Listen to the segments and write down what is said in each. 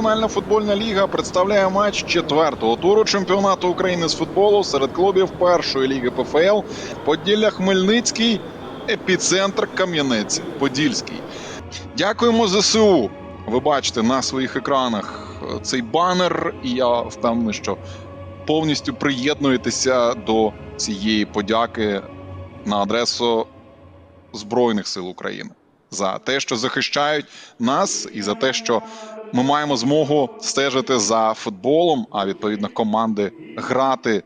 Національна футбольна ліга представляє матч четвертого туру чемпіонату України з футболу серед клубів першої ліги ПФЛ Поділля Хмельницький, епіцентр Кам'янець Подільський. Дякуємо ЗСУ. Ви бачите на своїх екранах е, цей банер, і я впевнений, що повністю приєднуєтеся до цієї подяки на адресу Збройних сил України за те, що захищають нас, і за те, що ми маємо змогу стежити за футболом, а відповідно команди грати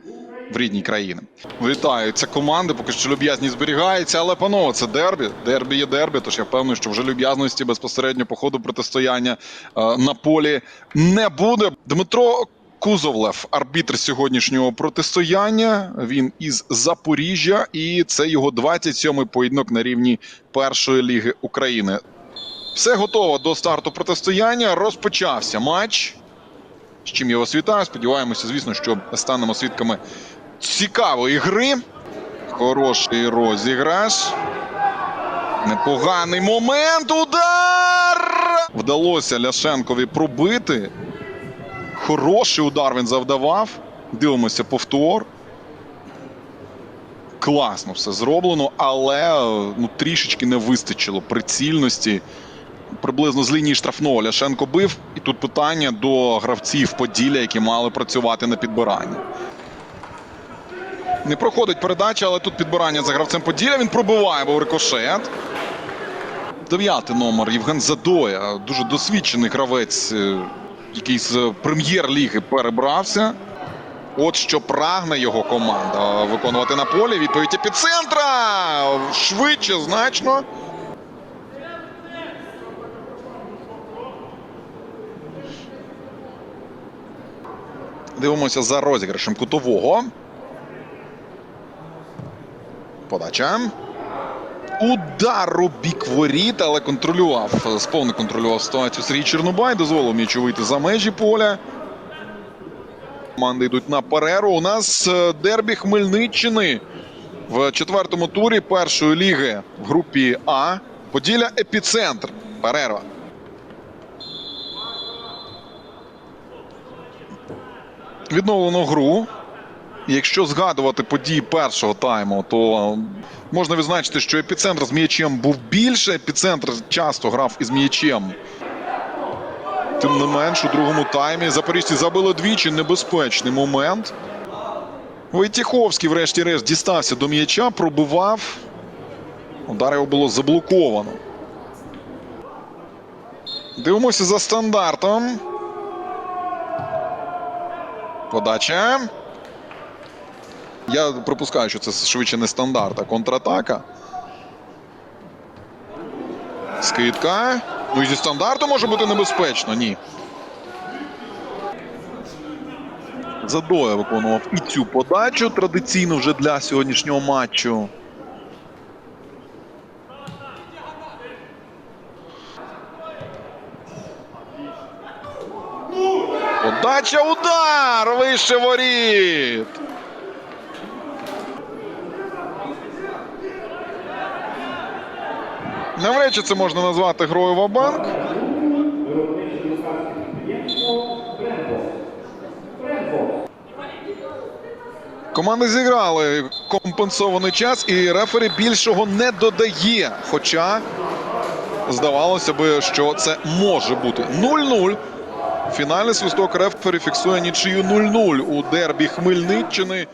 в рідній країні. Вітаю, це команди, поки що люб'язність зберігається, але панове, це дербі. Дербі є дербі. Тож я впевнений, що вже люб'язності безпосередньо по ходу протистояння е, на полі не буде. Дмитро Кузовлев, арбітр сьогоднішнього протистояння. Він із Запоріжжя, і це його 27-й поєдинок на рівні першої ліги України. Все готово до старту протистояння. Розпочався матч. З чим я вас вітаю. Сподіваємося, звісно, що станемо свідками цікавої гри. Хороший розіграш. Непоганий момент. Удар! Вдалося Ляшенкові пробити. Хороший удар він завдавав. Дивимося повтор. Класно все зроблено, але ну, трішечки не вистачило прицільності. Приблизно з лінії штрафного Ляшенко бив. І тут питання до гравців Поділля, які мали працювати на підбиранні. Не проходить передача, але тут підбирання за гравцем Поділля. Він пробиває, був рикошет. Дев'ятий номер Євген Задоя. Дуже досвідчений гравець, е, який з прем'єр-ліги перебрався. От що прагне його команда виконувати на полі. Відповідь епіцентра швидше значно. Дивимося за розіграшем кутового. Подача. Удар у бік воріт, але контролював, сповне контролював ситуацію Сергій Чорнобай, дозволив м'ячу вийти за межі поля. Команди йдуть на перерву. У нас е, дербі Хмельниччини в четвертому турі першої ліги в групі А. Поділля епіцентр. Перерва. Відновлено гру. Якщо згадувати події першого тайму, то можна відзначити, що епіцентр з м'ячем був більше. Епіцентр часто грав із м'ячем. Тим не менш, у другому таймі запоріжці забили двічі. Небезпечний момент. Войтіховський, врешті-решт, дістався до м'яча, пробивав. Удар його було заблоковано. Дивимося за стандартом. Подача. Я припускаю, що це швидше не стандарт, а контратака. Скидка. Ну і зі стандарту може бути небезпечно. Ні. Задоя виконував і цю подачу традиційно вже для сьогоднішнього матчу. Подача удар! Вище воріт! Навряд чи це можна назвати грою Вабанк. Команди зіграли компенсований час, і рефері більшого не додає. Хоча здавалося би, що це може бути 0-0. Фінальний свисток рефері фіксує нічию 0-0 у дербі Хмельниччини.